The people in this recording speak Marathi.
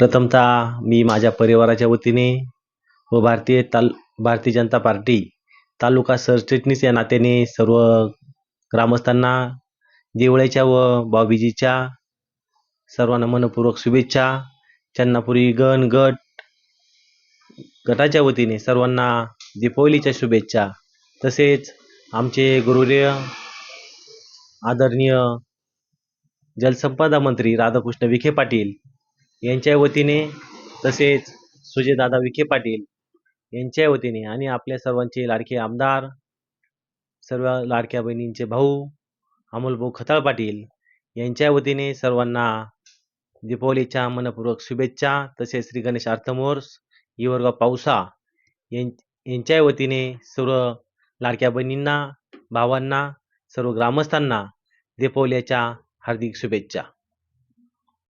प्रथमतः मी माझ्या परिवाराच्या वतीने व भारतीय ताल भारतीय जनता पार्टी तालुका सरचिटणीस या नात्याने सर्व ग्रामस्थांना देवळ्याच्या व भाऊबीजेच्या सर्वांना मनपूर्वक शुभेच्छा. चन्नापुरी गण गट गटाच्या वतीने सर्वांना दीपावलीच्या शुभेच्छा. तसेच आमचे गुरुदेव आदरणीय जलसंपदा मंत्री राधाकृष्ण विखे पाटील यांच्या वतीने तसेच सुजयदादा विखे पाटील यांच्या वतीने आणि आपल्या सर्वांचे लाडके आमदार सर्व लाडक्या बहिणींचे भाऊ अमोलभाऊ खताळ पाटील यांच्या वतीने सर्वांना दीपावलीच्या मनपूर्वक शुभेच्छा तसेच श्री गणेश अर्थमोर्स युवरगाव पावसा यां यांच्या वतीने सर्व लाडक्या बहिणींना भावांना सर्व ग्रामस्थांना दीपावलीच्या हार्दिक शुभेच्छा.